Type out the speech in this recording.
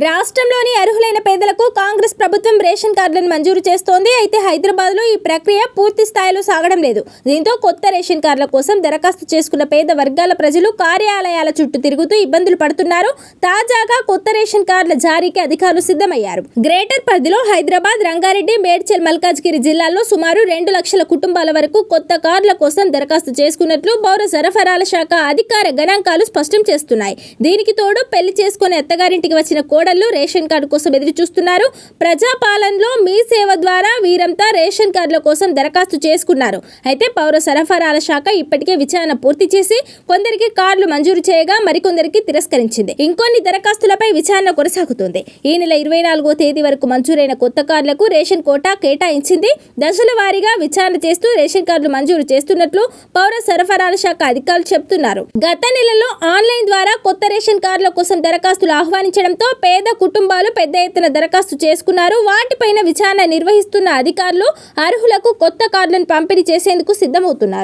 రాష్ట్రంలోని అర్హులైన పేదలకు కాంగ్రెస్ ప్రభుత్వం రేషన్ కార్డులను మంజూరు చేస్తోంది. అయితే హైదరాబాద్లో ఈ ప్రక్రియ పూర్తి స్థాయిలో సాగడం లేదు. దీంతో కొత్త రేషన్ కార్డుల కోసం దరఖాస్తు చేసుకున్న పేద వర్గాల ప్రజలు కార్యాలయాల చుట్టూ తిరుగుతూ ఇబ్బందులు పడుతున్నారు. తాజాగా కొత్త రేషన్ కార్డుల జారీకి అధికారులు సిద్ధమయ్యారు. గ్రేటర్ పరిధిలో హైదరాబాద్ రంగారెడ్డి మేడ్చల్ మల్కాజ్గిరి జిల్లాల్లో సుమారు రెండు లక్షల కుటుంబాల వరకు కొత్త కార్డుల కోసం దరఖాస్తు చేసుకున్నట్లు పౌర సరఫరాల శాఖ అధికార గణాంకాలు స్పష్టం చేస్తున్నాయి. దీనికి తోడు పెళ్ళి చేసుకుని అత్తగారింటికి వచ్చిన కోడళ్ళు రేషన్ కార్డు కోసం ఎదురు చూస్తున్నారు. ప్రజాపాలనలో మీ సేవ ద్వారా వీరంతా రేషన్ కార్డుల కోసం దరఖాస్తు చేసుకున్నారు. అయితే పౌర సరఫరాల శాఖ ఇప్పటికే విచారణ పూర్తి చేసి కొందరికి కార్డులు మంజూరు చేయగా మరికొందరికి తిరస్కరించింది. ఇంకొన్ని దరఖాస్తులపై విచారణ కొనసాగుతుంది. ఈ నెల ఇరవై నాలుగో తేదీ వరకు మంజూరైన కొత్త కార్డులకు రేషన్ కోటా కేటాయించింది. దశల వారీగా విచారణ చేస్తూ రేషన్ కార్డులు మంజూరు చేస్తున్నట్లు పౌర సరఫరాల శాఖ అధికారులు చెబుతున్నారు. గత నెలలో ఆన్లైన్ ద్వారా కొత్త రేషన్ కార్డుల కోసం దరఖాస్తులు ఆహ్వానించడంతో పేద కుటుంబాలు పెద్ద ఎత్తున దరఖాస్తు చేసుకున్నారు. వాటిపైన విచారణ నిర్వహిస్తున్న అధికారులు అర్హులకు కొత్త కార్డులను పంపిణీ చేసేందుకు సిద్ధమవుతున్నారు.